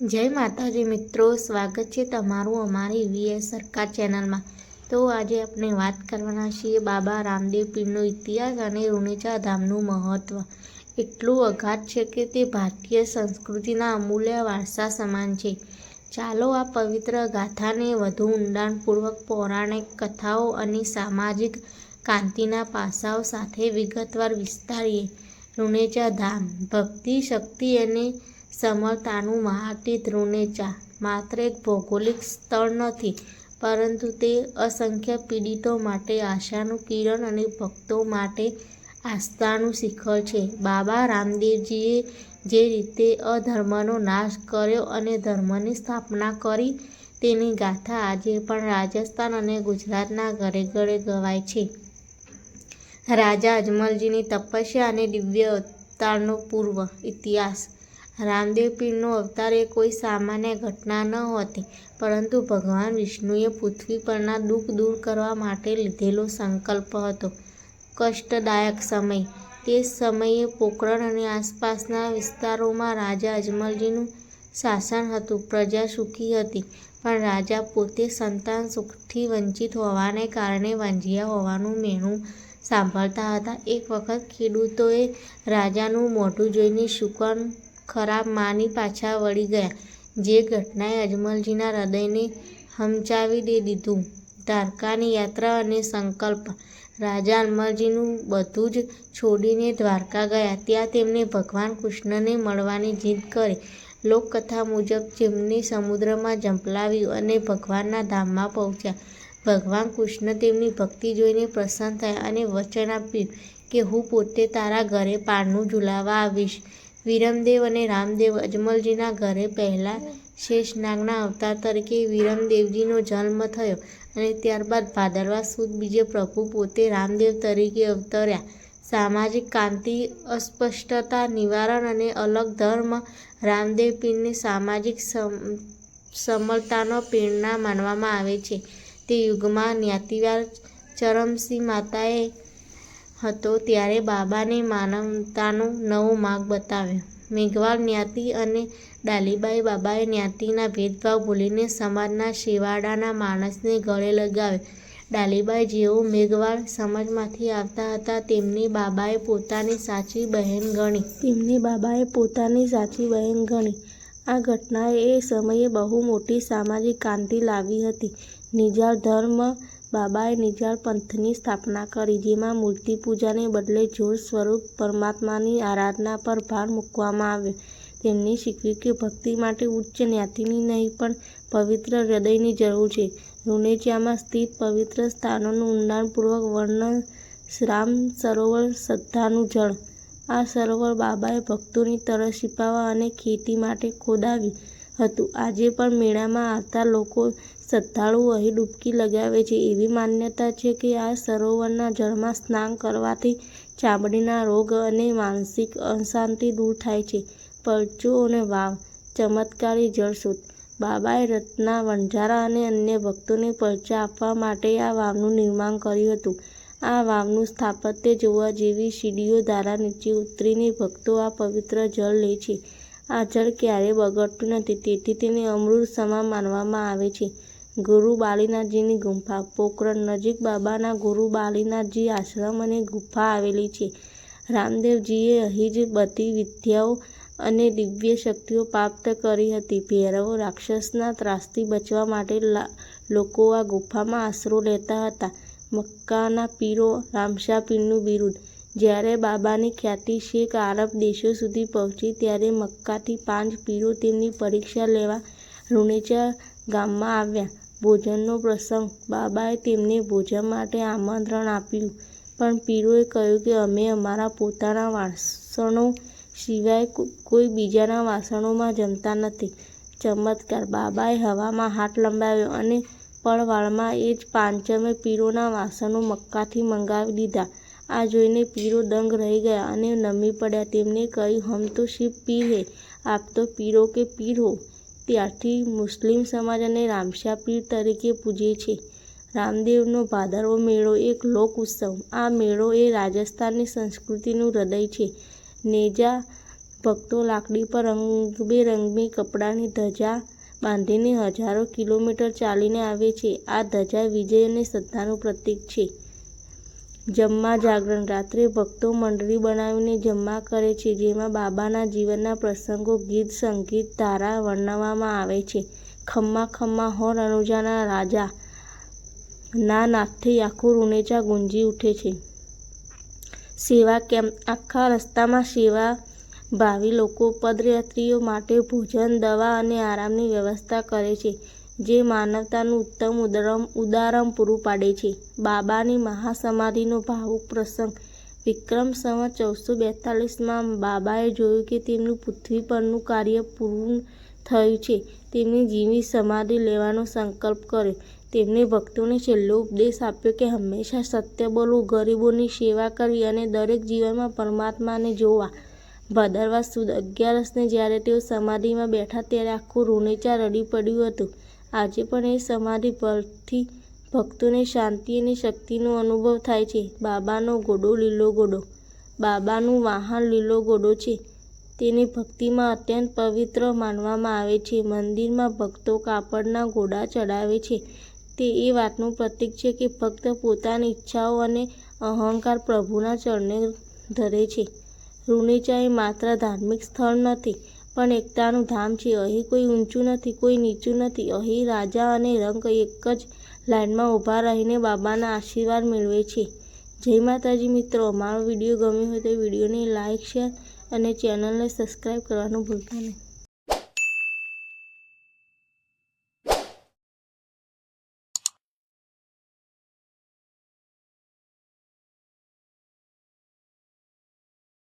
જય માતાજી મિત્રો, સ્વાગત છે તમારું અમારી વીએસ સરકાર ચેનલમાં. તો આજે આપણે વાત કરવાના છીએ બાબા રામદેવ પીરનો ઇતિહાસ અને રૂણેચા ધામનું મહત્ત્વ એટલું અઘાત છે કે તે ભારતીય સંસ્કૃતિના અમૂલ્ય વારસા સમાન છે. ચાલો આ પવિત્ર ગાથાને વધુ ઊંડાણપૂર્વક પૌરાણિક કથાઓ અને સામાજિક કાંતિના પાસાઓ સાથે વિગતવાર વિસ્તારીએ. રૂણેચા ધામ, ભક્તિ, શક્તિ અને સમરતાનું મહાતીત રૂનેચા માત્ર એક ભૌગોલિક સ્થળ નથી, પરંતુ તે અસંખ્ય પીડિતો માટે, આશાનું કિરણ અને ભક્તો માટે આસ્થાનું શિખર છે. બાબા રામદેવજીએ જે રીતે અધર્મનો નાશ કર્યો અને ધર્મની સ્થાપના કરી, તેની ગાથા આજે પણ રાજસ્થાન અને ગુજરાતના ઘરે ઘરે ગવાય છે. રાજા અજમલજીની તપસ્યા અને દિવ્ય અવતારનો પૂર્વ ઇતિહાસ. રામદેવ પીરનો અવતાર એ કોઈ સામાન્ય ઘટના ન હતી, પરંતુ ભગવાન વિષ્ણુએ પૃથ્વી પરના દુઃખ દૂર કરવા માટે લીધેલો સંકલ્પ હતો. કષ્ટદાયક સમય. તે સમયે પોકરણ અને આસપાસના વિસ્તારોમાં રાજા અજમલજીનું શાસન હતું, પ્રજા સુખી હતી, પણ રાજા પોતે સંતાન સુખથી વંચિત હોવાને કારણે વાંઝિયા હોવાનું મેણું સાંભળતા હતા. એક વખત ખેડૂતોએ રાજાનું મોઢું જોઈને શુકન ખરાબ માની પાછા વળી ગયા. જે ઘટનાએ અજમલજીના હૃદયને હમચાવી દે દીધું. દ્વારકાની યાત્રા અને સંકલ્પ. રાજા અજમલજીનું બધું જ છોડીને દ્વારકા ગયા. ત્યાં તેમને ભગવાન કૃષ્ણને મળવાની જીદ કરી. લોકકથા મુજબ જેમને સમુદ્રમાં ઝંપલાવ્યું અને ભગવાનના ધામમાં પહોંચ્યા. ભગવાન કૃષ્ણ તેમની ભક્તિ જોઈને પ્રસન્ન થયા અને વચન આપ્યું કે હું પોતે તારા ઘરે પારણું ઝુલાવા આવીશ. વિરમદેવ અને રામદેવ અજમલજીના ઘરે પહેલાં શેષનાગના અવતાર તરીકે વિરમદેવજીનો જન્મ થયો અને ત્યારબાદ ભાદરવા સુદ બીજે પ્રભુ પોતે રામદેવ તરીકે અવતર્યા. સામાજિક કાંતિ, અસ્પષ્ટતા, નિવારણ અને અલગ ધર્મ રામદેવ પીરને સામાજિક સમરતાનો પ્રેરણા માનવામાં આવે છે. તે યુગમાં જ્ઞાતિવાર ચરમસિંહ માતાએ હતો ત્યારે બાબાને માનવતાનો નવો માર્ગ બતાવ્યો. મેઘવાળ જ્ઞાતિ અને ડાલીબાઈ બાબાએ જ્ઞાતિના ભેદભાવ ભૂલીને સમાજના શિવાડાના માણસને ગળે લગાવ્યો. ડાલીબાઈ જેઓ મેઘવાળ સમાજમાંથી આવતા હતા, તેમની બાબાએ પોતાની સાચી બહેન ગણી. તેમની બાબાએ પોતાની સાચી બહેન ગણી. આ ઘટનાએ એ સમયે બહુ મોટી સામાજિક ક્રાંતિ લાવી હતી. નિજાળ ધર્મ બાબાએ નિજાળ પંથની સ્થાપના કરી, જેમાં મૂર્તિ પૂજાને બદલે જોર સ્વરૂપ પરમાત્માની આરાધના પર ભાર મૂકવામાં આવ્યો. તેમણે શીખવ્યું કે ભક્તિ માટે ઉચ્ચ જ્ઞાતિની નહીં, પણ પવિત્ર હૃદયની જરૂર છે. રૂનેચિયામાં સ્થિત પવિત્ર સ્થાનોનું ઊંડાણપૂર્વક વર્ણન રામ સરોવર શ્રદ્ધાનું જળ. આ સરોવર બાબાએ ભક્તોની તરસ છીપાવવા અને ખેતી માટે ખોદાવ્યું હતું. આજે પણ મેળામાં આવતા લોકો શ્રદ્ધાળુઓ અહીં ડૂબકી લગાવે છે. એવી માન્યતા છે કે આ સરોવરના જળમાં સ્નાન કરવાથી ચામડીના રોગ અને માનસિક અશાંતિ દૂર થાય છે. પરચુ અને વાવ, ચમત્કારી જળસ્રોત બાબાએ રત્ના, વણઝારા અને અન્ય ભક્તોને પરચા આપવા માટે આ વાવનું નિર્માણ કર્યું હતું. આ વાવનું સ્થાપત્ય જોવા જેવી સીડીઓ ધારા નીચે ઉતરીને ભક્તો આ પવિત્ર જળ લે છે. આ જળ ક્યારેય બગડતું નથી, તેથી તેને અમૃત સમા માનવામાં આવે છે. ગુરુ બાલીનાથજીની ગુફા. પોખરણ નજીક બાબાના ગુરુ બાલીનાથજી આશ્રમ અને ગુફા આવેલી છે. રામદેવજીએ અહીં જ બધી વિદ્યાઓ અને દિવ્ય શક્તિઓ પ્રાપ્ત કરી હતી. ભૈરવો રાક્ષસના ત્રાસથી બચવા માટે લોકો આ ગુફામાં આશરો લેતા હતા. મક્કાના પીરો રામશા પીરનું બિરુદ. જ્યારે બાબાની ખ્યાતિ શેખ આરબ દેશો સુધી પહોંચી ત્યારે મક્કાથી પાંચ પીરો તેમની પરીક્ષા લેવા રૂણેચા ગામમાં આવ્યા. ભોજનનો પ્રસંગ. બાબાએ તેમને ભોજન માટે આમંત્રણ આપ્યું, પણ પીરોએ કહ્યું કે અમે અમારા પોતાના વાસણો સિવાય કોઈ બીજાના વાસણોમાં જમતા નથી. ચમત્કાર, બાબાએ હવામાં હાથ લંબાવ્યો અને પળવાળમાં એ જ પાંચમે પીરોના વાસણો મક્કાથી મંગાવી દીધા. આ જોઈને પીરો દંગ રહી ગયા અને નમી પડ્યા. તેમણે કહ્યું, હમ તો શિવ પીર હે. આપ તો પીરો કે પીર હો. ત્યારથી મુસ્લિમ સમાજ અને રામશા પીર તરીકે પૂજે છે. રામદેવનો ભાદરવો મેળો એક લોક ઉત્સવ. આ મેળો એ રાજસ્થાનની સંસ્કૃતિનું હૃદય છે. નેજા ભક્તો લાકડી પર રંગબેરંગી કપડાની ધજા બાંધીને હજારો કિલોમીટર ચાલીને આવે છે. આ ધજા વિજય અને શ્રદ્ધાનું પ્રતીક છે. જમવા જાગરણ. રાત્રે ભક્તો મંડળી બનાવીને જમવા કરે છે, જેમાં બાબાના જીવનના પ્રસંગો, ગીત, સંગીત ધારા વર્ણવવામાં આવે છે. ખમ્મા ખમ્મા હો રણુજાના રાજા. ના નાથથી આખું રૂનેચા ગુંજી ઉઠે છે. સેવા કેમ્પ આખા રસ્તામાં સેવા ભાવિ લોકો પદયાત્રીઓ માટે ભોજન, દવા અને આરામની વ્યવસ્થા કરે છે. જે માનવતાનું ઉત્તમ ઉદાહરણ ઉદાહરણ પૂરું પાડે છે. બાબાની મહાસમાધિનો ભાવુક પ્રસંગ. વિક્રમ સંવત ચૌદસો બેતાલીસમાં બાબાએ જોયું કે તેમનું પૃથ્વી પરનું કાર્ય પૂર્ણ થયું છે. તેમની જીવી સમાધિ લેવાનો સંકલ્પ કર્યો. તેમણે ભક્તોને છેલ્લો ઉપદેશ આપ્યો કે હંમેશા સત્ય બોલવું, ગરીબોની સેવા કરવી અને દરેક જીવનમાં પરમાત્માને જોવા. ભાદરવા સુદ અગિયારસને જ્યારે તેઓ સમાધિમાં બેઠા ત્યારે આખું રૂનેચા રડી પડ્યું હતું. આજે પણ એ સમાધિ પરથી ભક્તોને શાંતિ અને શક્તિનો અનુભવ થાય છે. બાબાનો ઘોડો લીલો ઘોડો બાબાનું વાહન લીલો ઘોડો છે. તેને ભક્તિમાં અત્યંત પવિત્ર માનવામાં આવે છે. મંદિરમાં ભક્તો કાપડના ઘોડા ચડાવે છે. તે એ વાતનું પ્રતીક છે કે ભક્ત પોતાની ઈચ્છાઓ અને અહંકાર પ્રભુના ચરણે ધરે છે. રૂનેચા એ માત્ર ધાર્મિક સ્થળ નથી પણ એકતાનું ધામ છે. અહીં કોઈ ઊંચું નથી, કોઈ નીચું નથી. અહીં રાજા અને રંગ એક જ લાઇનમાં ઊભા રહીને બાબાના આશીર્વાદ મેળવે છે. જય માતાજી મિત્રો. અમારો વીડિયો ગમ્યો હોય તો વિડીયોને લાઇક, શેર અને ચેનલને સબસ્ક્રાઈબ કરવાનું ભૂલતા નહીં.